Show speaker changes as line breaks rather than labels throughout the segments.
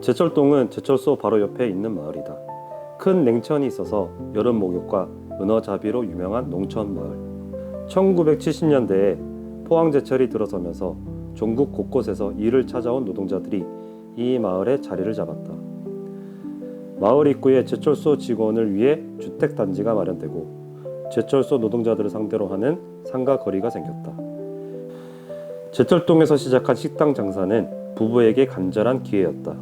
제철동은 제철소 바로 옆에 있는 마을이다. 큰 냉천이 있어서 여름 목욕과 은어잡이로 유명한 농촌 마을. 1970년대에 포항제철이 들어서면서 전국 곳곳에서 일을 찾아온 노동자들이 이 마을에 자리를 잡았다. 마을 입구에 제철소 직원을 위해 주택 단지가 마련되고 제철소 노동자들을 상대로 하는 상가 거리가 생겼다. 제철동에서 시작한 식당 장사는 부부에게 간절한 기회였다.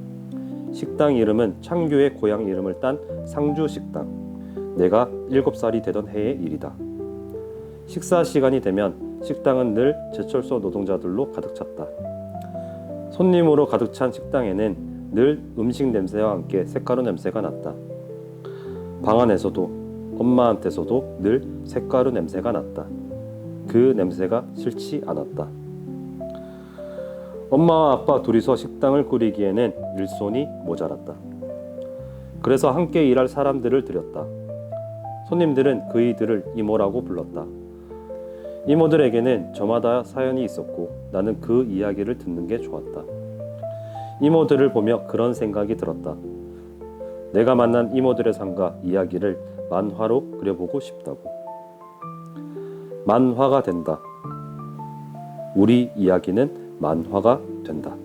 식당 이름은 창규의 고향 이름을 딴 상주식당. 내가 7살이 되던 해의 일이다. 식사 시간이 되면 식당은 늘 제철소 노동자들로 가득 찼다. 손님으로 가득 찬 식당에는 늘 음식 냄새와 함께 색가루 냄새가 났다. 방 안에서도 엄마한테서도 늘 색가루 냄새가 났다. 그 냄새가 싫지 않았다. 엄마와 아빠 둘이서 식당을 꾸리기에는 일손이 모자랐다. 그래서 함께 일할 사람들을 들였다. 손님들은 그 이들을 이모라고 불렀다. 이모들에게는 저마다 사연이 있었고 나는 그 이야기를 듣는 게 좋았다. 이모들을 보며 그런 생각이 들었다. 내가 만난 이모들의 삶과 이야기를 만화로 그려보고 싶다고. 만화가 된다. 우리 이야기는 만화가 된다.